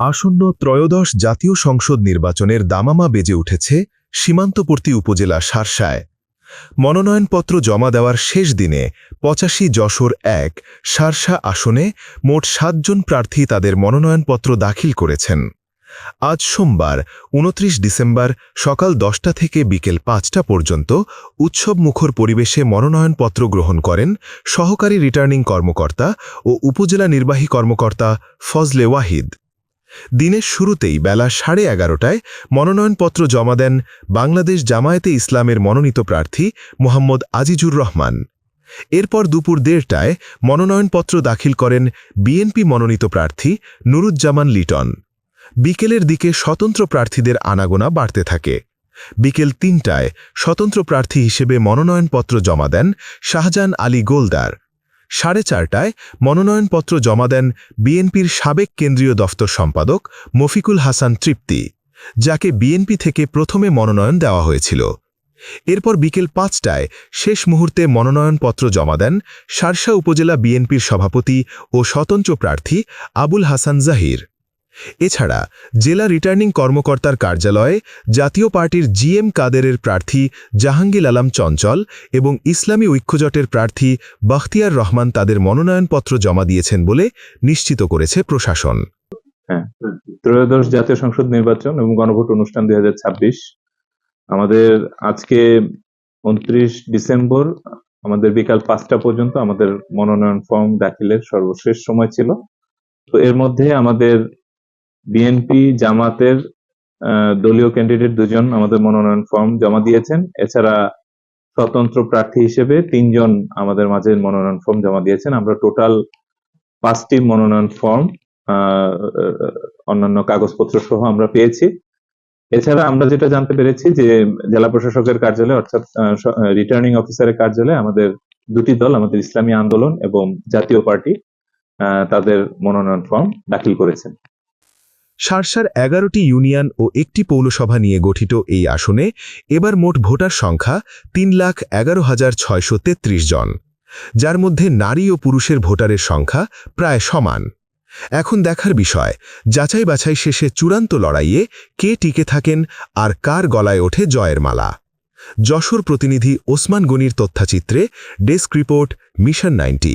আসন্ন ত্রয়োদশ জাতীয় সংসদ নির্বাচনের দামামা বেজে উঠেছে সীমান্তবর্তী উপজেলা সারসায়। মনোনয়নপত্র জমা দেওয়ার শেষ দিনে পঁচাশি যশোর এক সারসা আসনে মোট সাতজন প্রার্থী তাদের মনোনয়নপত্র দাখিল করেছেন। আজ সোমবার, উনত্রিশ ডিসেম্বর সকাল দশটা থেকে বিকেল পাঁচটা পর্যন্ত উৎসবমুখর পরিবেশে মনোনয়নপত্র গ্রহণ করেন সহকারী রিটার্নিং কর্মকর্তা ও উপজেলা নির্বাহী কর্মকর্তা ফজলে ওয়াহিদ। দিনের শুরুতেই বেলা সাড়ে এগারোটায় মনোনয়নপত্র জমা দেন বাংলাদেশ জামায়াতে ইসলামের মনোনীত প্রার্থী মোহাম্মদ আজিজুর রহমান। এরপর দুপুর দেড়টায় মনোনয়নপত্র দাখিল করেন বিএনপি মনোনীত প্রার্থী নুরুজ্জামান লিটন। বিকেলের দিকে স্বতন্ত্র প্রার্থীদের আনাগোনা বাড়তে থাকে। বিকেল তিনটায় স্বতন্ত্র প্রার্থী হিসেবে মনোনয়নপত্র জমা দেন শাহজাহান আলী গোলদার। সাড়ে চারটায় মনোনয়নপত্র জমা দেন বিএনপির সাবেক কেন্দ্রীয় দফতর সম্পাদক মফিকুল হাসান তৃপ্তি, যাকে বিএনপি থেকে প্রথমে মনোনয়ন দেওয়া হয়েছিল। এরপর বিকেল পাঁচটায় শেষ মুহূর্তে মনোনয়নপত্র জমা দেন সারসা উপজেলা বিএনপির সভাপতি ও স্বতন্ত্র প্রার্থী আবুল হাসান জাহির। এছাড়া, জেলা রিটার্নিং কর্মকর্তার কার্যালয়ে জাতীয় পার্টির জিএম কাদেরের প্রার্থী জাহাঙ্গীর আলম চঞ্চল এবং ইসলামী ঐক্যজোটের প্রার্থী বখতিয়ার রহমান তাদের মনোনয়নপত্র জমা দিয়েছেন বলে নিশ্চিত করেছে প্রশাসন। ত্রয়োদশ জাতীয় সংসদ নির্বাচন এবং গণভোট অনুষ্ঠান দুই আমাদের আজকে উনত্রিশ ডিসেম্বর, আমাদের বিকাল পাঁচটা পর্যন্ত আমাদের মনোনয়ন ফর্ম দাখিলের সর্বশেষ সময় ছিল। তো এর মধ্যে আমাদের বিএনপি জামাতের দলীয় ক্যান্ডিডেট দুজন আমাদের মনোনয়ন ফর্ম জমা দিয়েছেন। এছাড়া স্বতন্ত্র প্রার্থী হিসেবে তিনজন আমাদের মাঝে মনোনয়ন ফর্ম জমা দিয়েছেন। আমরা টোটাল পাঁচটি মনোনয়ন ফর্ম অন্যান্য কাগজপত্র সহ আমরা পেয়েছি। এছাড়া আমরা যেটা জানতে পেরেছি যে জেলা প্রশাসকের কার্যালয়ে, অর্থাৎ রিটার্নিং অফিসারের কার্যালয়ে আমাদের দুটি দল, আমাদের ইসলামী আন্দোলন এবং জাতীয় পার্টি তাদের মনোনয়ন ফর্ম দাখিল করেছেন। সারসার এগারোটি ইউনিয়ন ও একটি পৌরসভা নিয়ে গঠিত এই আসনে এবার মোট ভোটার সংখ্যা তিন লাখ এগারো হাজার ছয়শো তেত্রিশ জন, যার মধ্যে নারী ও পুরুষের ভোটারের সংখ্যা প্রায় সমান। এখন দেখার বিষয়, যাচাই বাছাই শেষে চূড়ান্ত লড়াইয়ে কে টিকে থাকেন আর কার গলায় ওঠে জয়ের মালা। যশোর প্রতিনিধি ওসমান গনির তথ্যচিত্রে desk report, mission ninety.